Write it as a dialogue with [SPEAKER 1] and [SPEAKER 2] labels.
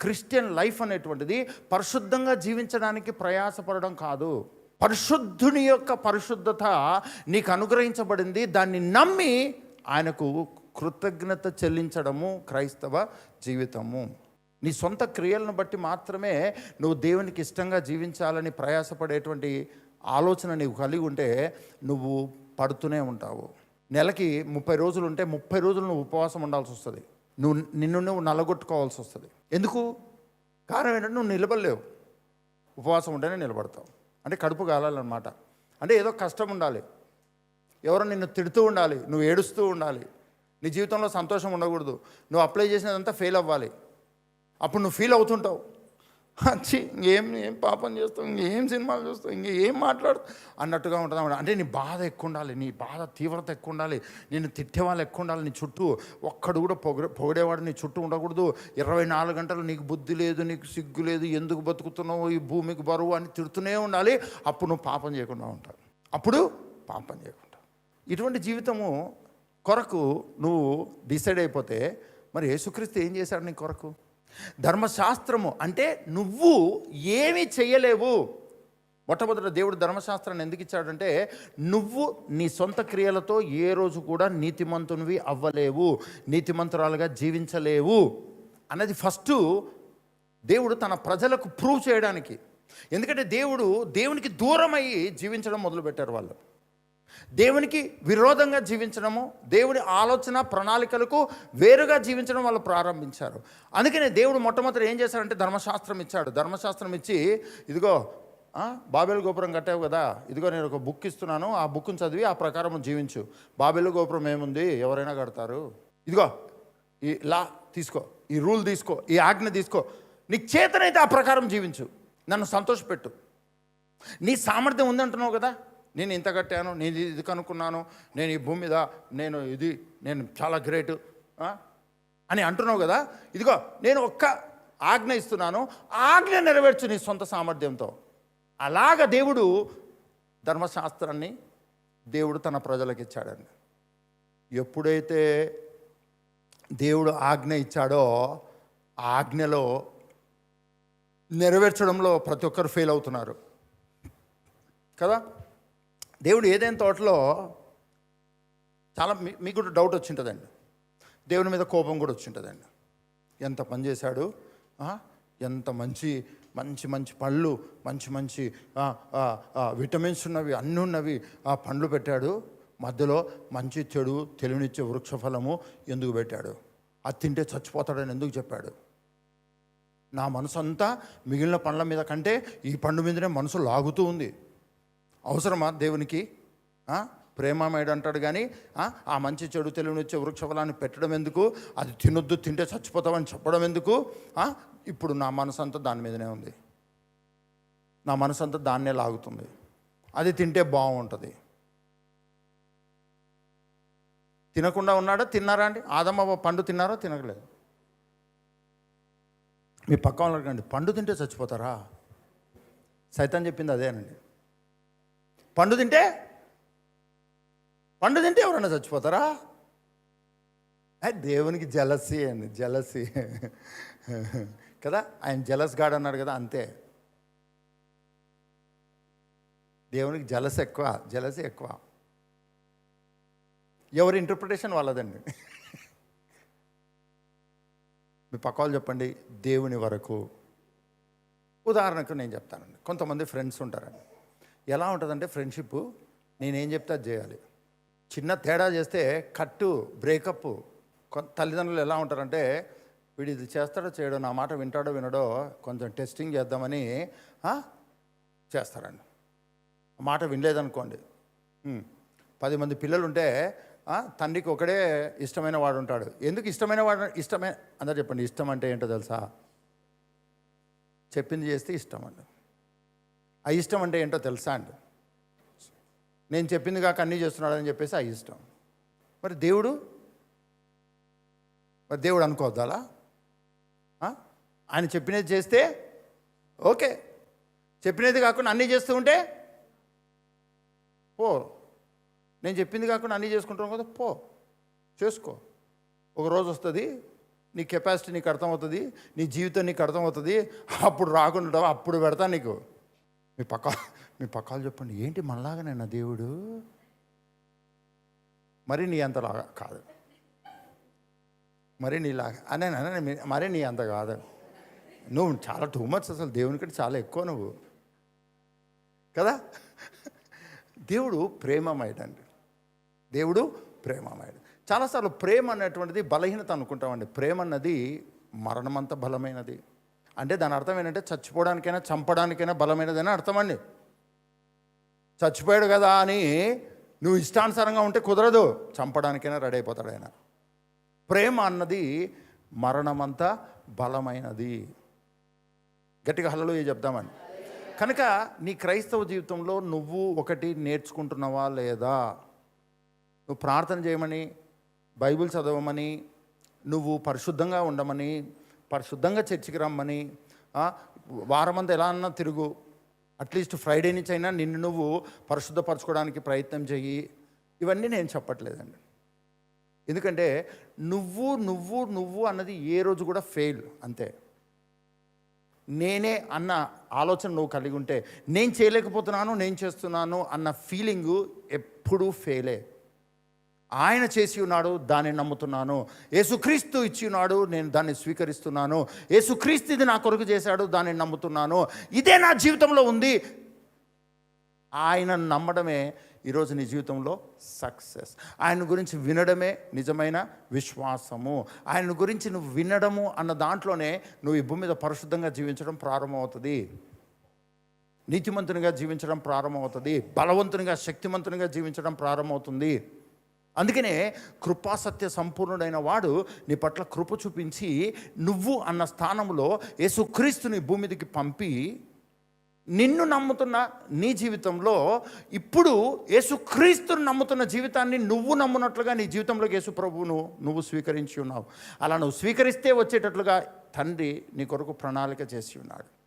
[SPEAKER 1] Christian life అనేటువంటిది పరిశుద్ధంగా జీవించడానికి ప్రయాసపడడం కాదు. పరిశుద్ధుని యొక్క పరిశుద్ధత నీకు అనుగ్రహించబడింది. దాన్ని నమ్మి ఆయనకు కృతజ్ఞత చెల్లించడము క్రైస్తవ జీవితము. నీ సొంత క్రియలను బట్టి మాత్రమే నువ్వు దేవునికి ఇష్టంగా జీవించాలని ప్రయాసపడేటువంటి ఆలోచన నీవు కలిగి ఉంటే నువ్వు పడుతూనే ఉంటావు. నెలకి ముప్పై రోజులు ఉంటే ముప్పై రోజులు నువ్వు ఉపవాసం ఉండాల్సి వస్తుంది. నువ్వు నిన్ను నువ్వు నలగొట్టుకోవాల్సి వస్తుంది. ఎందుకు? కారణం ఏంటంటే నువ్వు నిలబడలేవు. ఉపవాసం ఉంటేనే నిలబడతావు. అంటే కడుపు కాలాలన్నమాట అంటే ఏదో కష్టం ఉండాలి. ఎవరో నిన్ను తిడుతూ ఉండాలి నువ్వు ఏడుస్తూ ఉండాలి. నీ జీవితంలో సంతోషం ఉండకూడదు. నువ్వు అప్లై చేసినదంతా ఫెయిల్ అవ్వాలి. అప్పుడు నువ్వు ఫీల్ అవుతుంటావు. ఛీ ఏం ఏం పాపం చేస్తావు ఇంకేం సినిమాలు చూస్తాం ఇంకా ఇంకేం మాట్లాడుతాం అన్నట్టుగా ఉంటుంది అన్నమాట. అంటే నీ బాధ ఎక్కువ ఉండాలి నీ బాధ తీవ్రత ఎక్కువ ఉండాలి నేను తిట్టేవాళ్ళు ఎక్కువ ఉండాలి నీ చుట్టూ ఒక్కడు కూడా పొగ పొగిడేవాడు నీ చుట్టూ ఉండకూడదు. ఇరవై నాలుగు గంటలు నీకు బుద్ధి లేదు నీకు సిగ్గు లేదు ఎందుకు బతుకుతున్నావు ఈ భూమికి బరువు అని తిడుతూనే ఉండాలి. అప్పుడు నువ్వు పాపం చేయకుండా ఉంటావు. అప్పుడు పాపం చేయకుండా ఇటువంటి జీవితము కొరకు నువ్వు డిసైడ్ అయిపోతే మరి యేసుక్రీస్తు ఏం చేశాడు నీ కొరకు? ధర్మశాస్త్రము అంటే నువ్వు ఏమీ చేయలేవు మొట్టమొదట దేవుడు ధర్మశాస్త్రాన్ని ఎందుకు ఇచ్చాడంటే నువ్వు నీ సొంత క్రియలతో ఏ రోజు కూడా నీతిమంతునివి అవ్వలేవు నీతిమంతురాలుగా జీవించలేవు అన్నది ఫస్ట్ దేవుడు తన ప్రజలకు ప్రూవ్ చేయడానికి. ఎందుకంటే దేవుడు దేవునికి దూరమయ్యి జీవించడం మొదలుపెట్టారు వాళ్ళు. దేవునికి విరోధంగా జీవించడము దేవుని ఆలోచన ప్రణాళికలకు వేరుగా జీవించడం వాళ్ళు ప్రారంభించారు. అందుకనే దేవుడు మొట్టమొదటి ఏం చేశారంటే ధర్మశాస్త్రం ఇచ్చాడు. ధర్మశాస్త్రం ఇచ్చి ఇదిగో బాబేలు గోపురం కట్టావు కదా ఇదిగో నేను ఒక బుక్ ఇస్తున్నాను ఆ బుక్ని చదివి ఆ ప్రకారం జీవించు. బాబేలు గోపురం ఏముంది? ఎవరైనా కడతారు. ఇదిగో ఈ లా తీసుకో ఈ రూల్ తీసుకో ఈ ఆజ్ఞ తీసుకో. నీకు చేతనైతే ఆ ప్రకారం జీవించు. నన్ను సంతోషపెట్టు. నీ సామర్థ్యం ఉందంటున్నావు కదా? నేను ఇంత కట్టాను నేను ఇది కనుక్కున్నాను నేను ఈ భూమి మీద నేను ఇది నేను చాలా గ్రేట్ అని అంటున్నావు కదా? ఇదిగో నేను ఒక్క ఆజ్ఞ ఇస్తున్నాను ఆజ్ఞ నెరవేర్చు నీ సొంత సామర్థ్యంతో. అలాగ దేవుడు ధర్మశాస్త్రాన్ని దేవుడు తన ప్రజలకు ఇచ్చాడండి. ఎప్పుడైతే దేవుడు ఆజ్ఞ ఇచ్చాడో ఆజ్ఞలో నెరవేర్చడంలో ప్రతి ఒక్కరు ఫెయిల్ అవుతున్నారు. కదా? దేవుడు ఏదైనా తోటలో చాలా మీ- మీకు కూడా డౌట్ వచ్చి ఉంటుందండి దేవుని మీద కోపం కూడా వచ్చి ఉంటుందండి ఎంత పని చేశాడు? ఎంత మంచి మంచి మంచి పళ్ళు మంచి మంచి విటమిన్స్ ఉన్నవి అన్నీ ఉన్నవి ఆ పండ్లు పెట్టాడు. మధ్యలో మంచి చెడు తెలివినిచ్చే వృక్షఫలము ఎందుకు పెట్టాడు? అది తింటే చచ్చిపోతాడని ఎందుకు చెప్పాడు? నా మనసు అంతా మిగిలిన పండ్ల మీద కంటే ఈ పండు మీదనే మనసు లాగుతూ ఉంది. అవసరమా దేవునికి? ప్రేమమేడు అంటాడు కానీ ఆ? మంచి చెడు తెలివినిచ్చే వృక్షఫలాన్ని పెట్టడం ఎందుకు? అది తినొద్దు తింటే చచ్చిపోతామని చెప్పడం ఎందుకు? ఇప్పుడు నా మనసు అంతా దాని మీదనే ఉంది. నా మనసు అంతా దాన్నే లాగుతుంది. అది తింటే బాగుంటుంది. తినకుండా ఉన్నాడా? తిన్నారా అండి? ఆదమ్మ పండు తిన్నారా? తినగలేదు. మీ పక్క వాళ్ళు అడగండి పండు తింటే చచ్చిపోతారా? సైతం చెప్పింది అదేనండి. పండు తింటే? పండు తింటే ఎవరన్నా చచ్చిపోతారా? దేవునికి జలసి అండి జలసి. కదా ఆయన జలస్ గాడ్ అన్నాడు కదా అంతే. దేవునికి జలస్ ఎక్కువ జలసి ఎక్కువ. ఎవరి ఇంటర్ప్రిటేషన్ వాళ్ళదండి. మీ పక్క వాళ్ళు చెప్పండి దేవుని వరకు. ఉదాహరణకు నేను చెప్తానండి కొంతమంది ఫ్రెండ్స్ ఉంటారండి. ఎలా ఉంటుందంటే ఫ్రెండ్షిప్ నేనేం చెప్తే అది చేయాలి. చిన్న తేడా చేస్తే కట్టు బ్రేకప్ కొ- తల్లిదండ్రులు ఎలా ఉంటారంటే వీడు ఇది చేస్తాడో చేయడో నా మాట వింటాడో వినడో కొంచెం టెస్టింగ్ చేద్దామని చేస్తారండి. మాట వినలేదనుకోండి. పది మంది పిల్లలు ఉంటే తండ్రికి ఒకడే ఇష్టమైన వాడు ఉంటాడు ఎందుకు ఇష్టమైన వాడు ఇష్టమే అందరు చెప్పండి ఇష్టం అంటే ఏంటో తెలుసా? చెప్పింది చేస్తే ఇష్టం అండి. ఆ ఇష్టం అంటే ఏంటో తెలుసా అండి? నేను చెప్పింది కాక అన్నీ చేస్తున్నాడని చెప్పేసి ఆ ఇష్టం. మరి దేవుడు? మరి దేవుడు అనుకోవద్దాలా? ఆయన చెప్పినది చేస్తే ఓకే. చెప్పినది కాకుండా అన్నీ చేస్తూ ఉంటే పో. నేను చెప్పింది కాకుండా అన్నీ చేసుకుంటాను కదా పో. చేసుకో. ఒక రోజు వస్తుంది నీ కెపాసిటీ నీకు అర్థమవుతుంది నీ జీవితం నీకు అర్థమవుతుంది అప్పుడు రాకుండా అప్పుడు పెడతా నీకు. మీ పక్క మీ పక్కలు చెప్పండి. ఏంటి మనలాగానేనా దేవుడు? మరి నీ అంతలాగా కాదు. మరి నీలాగా అనే అనే మరి నీ అంత కాదు. నువ్వు చాలా టూ మచ్ అసలు. దేవుని కంటే చాలా ఎక్కువ నువ్వు. కదా? దేవుడు ప్రేమమయడండి. దేవుడు ప్రేమమయడు. చాలాసార్లు ప్రేమ అనేటువంటిది బలహీనత అనుకుంటామండి. ప్రేమ అన్నది మరణమంత బలమైనది. అంటే దాని అర్థం ఏంటంటే చచ్చిపోవడానికైనా చంపడానికైనా బలమైనదని అర్థం అండి. చచ్చిపోయాడు కదా అని నువ్వు ఇష్టానుసారంగా ఉంటే కుదరదు. చంపడానికైనా రెడీ అయిపోతాడు ఆయన. ప్రేమ అన్నది మరణమంతా బలమైనది. గట్టిగా హల్లలో చెప్దామండి కనుక నీ క్రైస్తవ జీవితంలో నువ్వు ఒకటి నేర్చుకుంటున్నావా లేదా? నువ్వు ప్రార్థన చేయమని బైబిల్ చదవమని నువ్వు పరిశుద్ధంగా ఉండమని పరిశుద్ధంగా చర్చికి రమ్మని ఆ, వారమంతా ఎలా అన్నా తిరుగు. అట్లీస్ట్ ఫ్రైడే నుంచి అయినా నిన్ను నువ్వు పరిశుద్ధపరచుకోవడానికి ప్రయత్నం చెయ్యి. ఇవన్నీ నేను చెప్పట్లేదండి. ఎందుకంటే నువ్వు నువ్వు నువ్వు అన్నది ఏ రోజు కూడా ఫెయిల్ అంతే. నేనే అన్న ఆలోచన నువ్వు కలిగి ఉంటే నేను చేయలేకపోతున్నాను నేను చేస్తున్నాను అన్న ఫీలింగు ఎప్పుడూ ఫెయిలే ఆయన చేసి ఉన్నాడు దాన్ని నమ్ముతున్నాను. యేసుక్రీస్తు ఇచ్చి ఉన్నాడు నేను దాన్ని స్వీకరిస్తున్నాను. యేసుక్రీస్తు ఇది నా కొరకు చేశాడు దాన్ని నమ్ముతున్నాను. ఇదే నా జీవితంలో ఉంది. ఆయన నమ్మడమే ఈరోజు నీ జీవితంలో సక్సెస్. ఆయన గురించి వినడమే నిజమైన విశ్వాసము. ఆయన గురించి నువ్వు వినడము అన్న దాంట్లోనే నువ్వు ఈ భూమి మీద పరిశుద్ధంగా జీవించడం ప్రారంభమవుతుంది. నీతిమంతునిగా జీవించడం ప్రారంభమవుతుంది. బలవంతునిగా శక్తిమంతునిగా జీవించడం ప్రారంభమవుతుంది. అందుకనే కృపాసత్య సంపూర్ణుడైన వాడు నీ పట్ల కృప చూపించి నువ్వు అన్న స్థానంలో యేసుక్రీస్తుని భూమి మీదకి పంపి నిన్ను నమ్ముతున్న నీ జీవితంలో ఇప్పుడు యేసుక్రీస్తుని నమ్ముతున్న జీవితాన్ని నువ్వు నమ్మునట్లుగా నీ జీవితంలోకి యేసు ప్రభువును నువ్వు స్వీకరించి ఉన్నావు. అలా నువ్వు స్వీకరిస్తే వచ్చేటట్లుగా తండ్రి నీ కొరకు ప్రణాళిక చేసి ఉన్నాడు.